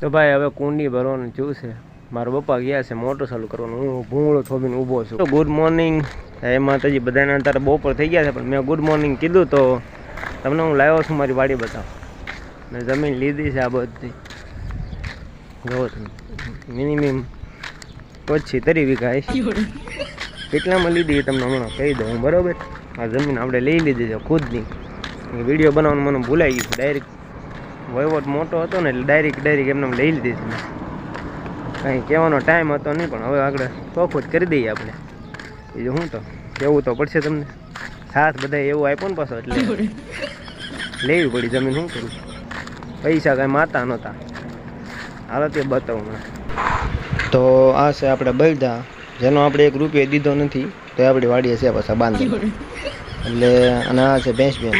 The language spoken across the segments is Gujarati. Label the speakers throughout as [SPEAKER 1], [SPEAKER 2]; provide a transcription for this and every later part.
[SPEAKER 1] તો ભાઈ, હવે કુંડી ભરવાનું શું છે. મારા પપ્પા ગયા છે મોટર ચાલુ કરવાનું. હું ભૂંગળો થોબીને ઊભો છું. ગુડ મોર્નિંગ એ માતાજી, બધાને અત્યારે બપોર થઈ ગયા છે, પણ મેં ગુડ મોર્નિંગ કીધું તો તમને હું લાવ્યો છું, મારી વાડી બતાવો. મેં જમીન લીધી છે આ બધી. જોવો તમે. મિનિમમ પછી તરી વીઘા કેટલામાં લીધી એ તમને હમણાં કહી દઉં બરોબર? આ જમીન આપણે લઈ લીધી છે, ખુદની. વીડિયો બનાવવાનું મને ભૂલાઈ ગયું ડાયરેક્ટ વહીવટ મોટો હતો ને એટલે ડાયરેક્ટ ડાયરેક્ટ એમને લઈ લીધી છે કંઈ કહેવાનો ટાઈમ હતો નહીં પણ હવે આગળ ચોખ્ખું જ કરી દઈએ આપણે. બીજું શું તો? કહેવું તો પડશે તમને? સાથ બધા એવું આપ્યો ને પાછો એટલે લેવી પડી જમીન શું કરું? પૈસા કાંઈ માતા નહોતા. હાલો તે બતાવું મને. તો આ છે આપણે બળદા જેનો આપણે એક રૂપિયો દીધો નથી તો એ આપણી વાડીએ છે પાછા બાંધી. એટલે અને આ છે ભેંસ બેન.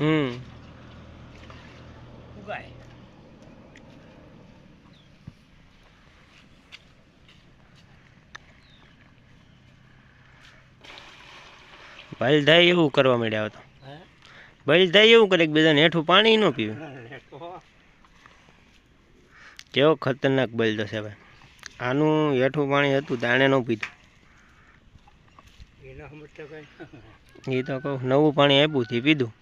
[SPEAKER 1] હમ. એવું કરવા માંડ્યા હતો ભાઈ એવું કરે કે ને હેઠું પાણી ન પીવે. કેવો ખતરનાક બલદો છે ભાઈ. આનું હેઠું પાણી હતું તાણે ન પીધું. એ તો કહું, નવું પાણી આપ્યું થી પીધું.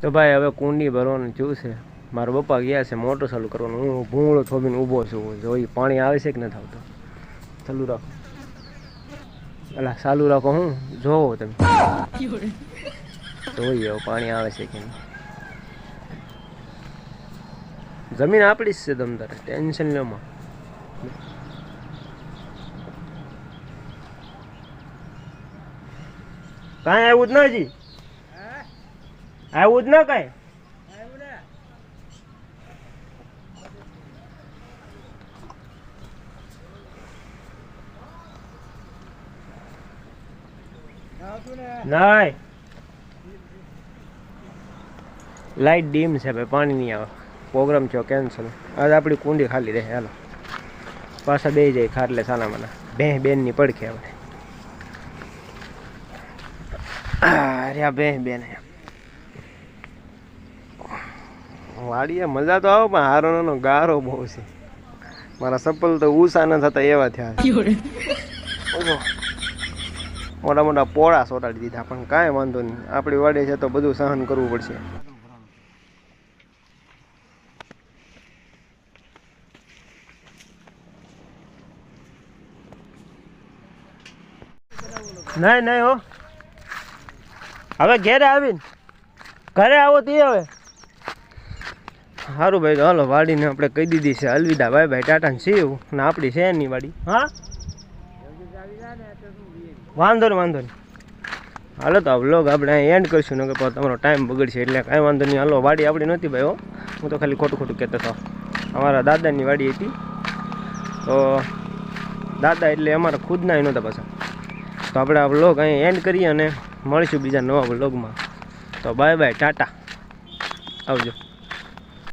[SPEAKER 1] તો ભાઈ, હવે કુંડી ભરવાનું શું છે. મારા પપ્પા ગયા છે મોટર ચાલુ કરવાનું. હું ભૂંગળો થોબીને ઊભો છું. જોઈ પાણી આવે છે કે નથી આવતું. ચાલુ રાખો. અલા, ચાલુ રાખો હું? જોવો તમે. જોઈએ પાણી આવે છે કે જમીન આપણી જ છે તમ તારે. ટેન્શન લો. કાંઈ આવ્યું જ ના હજી? આવ્યું જ ન કાંઈ? નાય. લાઈટ ડીમ છે ભાઈ, પાણી નહીં આવે. પ્રોગ્રામ થયો કેન્સલ આજ આપણી કુંડી ખાલી રહે, હાલો. પાછા બે જાય ખાટલે સાના મને બે બેનની પડખે હવે અરે આ બે બેન. વાડીએ મજા તો આવે પણ હારોનો ગારો બહુ છે. મારા સપલ તો ઉષા ન થતા એવા થયા મોટા મોટા પોળા સોટાડી દીધા પણ કાંઈ વાંધો નહીં. આપણી વાડી છે તો બધું સહન કરવું પડશે. નહીં નહીં હો. હવે ઘેરે આવીને ઘરે આવો તે હવે. સારું ભાઈ તો હાલો વાડીને આપણે કહી દીધી છે અલવિદા ભાઈ ભાઈ ટાટા સીવ ને આપણી છે એની વાડી. હા? વાંધો નહીં વાંધો નહીં હાલો તો આ વ્લોગ આપણે અહીં એન્ડ કરીશું ને કે તમારો ટાઈમ બગડશે એટલે કાંઈ વાંધો નહીં. હાલો વાડી આપણી નહોતી ભાઈ હો. હું તો ખાલી ખોટું ખોટું કહેતો હતો. અમારા દાદાની વાડી હતી. તો દાદા એટલે અમારા ખુદના એ નહોતા પાછા. તો આપણે આ વ્લોગ અહીં એન્ડ કરીએ અને મળીશું બીજા નવા બ્લોગમાં તો બાય બાય ટાટા. આવજો.